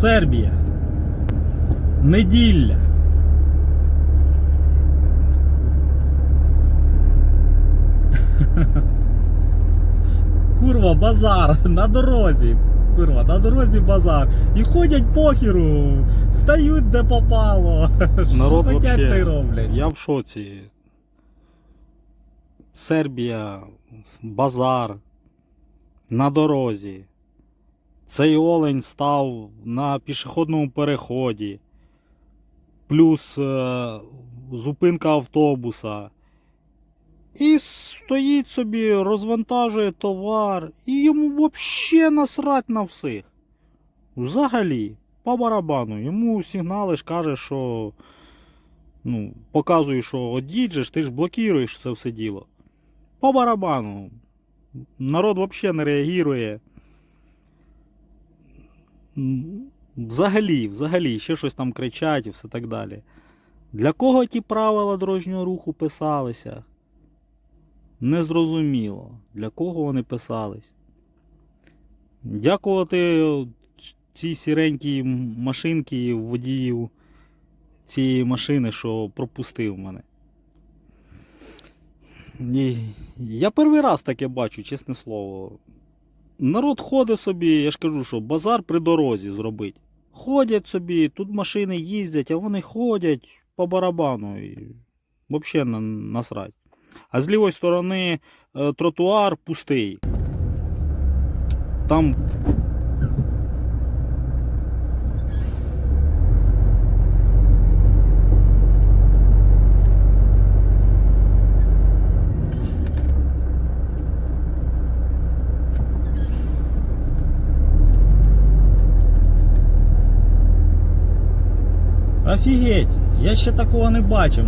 Сербія. Неділя. Курва, базар на дорозі. Курва, на дорозі базар. І ходять похеру, стають де попало. Народ Що хотять, вообще, й роблять. Я в шоці. Сербія, базар, на дорозі. Цей олень став на пішохідному переході. Плюс е, зупинка автобуса. І стоїть собі, розвантажує товар. І йому взагалі насрать на всіх. Взагалі, по барабану. Йому сигналиш каже, що ну, показує, що от їдеш, ти ж блокуєш це все діло. По барабану. Народ взагалі не реагує. Взагалі, взагалі, ще щось там кричать і все так далі. Для кого ті правила дорожнього руху писалися? Незрозуміло, для кого вони писались. Дякувати цій сіренькій машинці водіїв цієї машини, що пропустив мене. Я перший раз таке бачу, чесне слово. Народ ходить собі, я ж кажу, що базар при дорозі зробить. Ходять собі, тут машини їздять, а вони ходять по барабану. І взагалі на, насрать. А з лівої сторони е, тротуар пустий. Там Офігеть, я ще такого не бачив.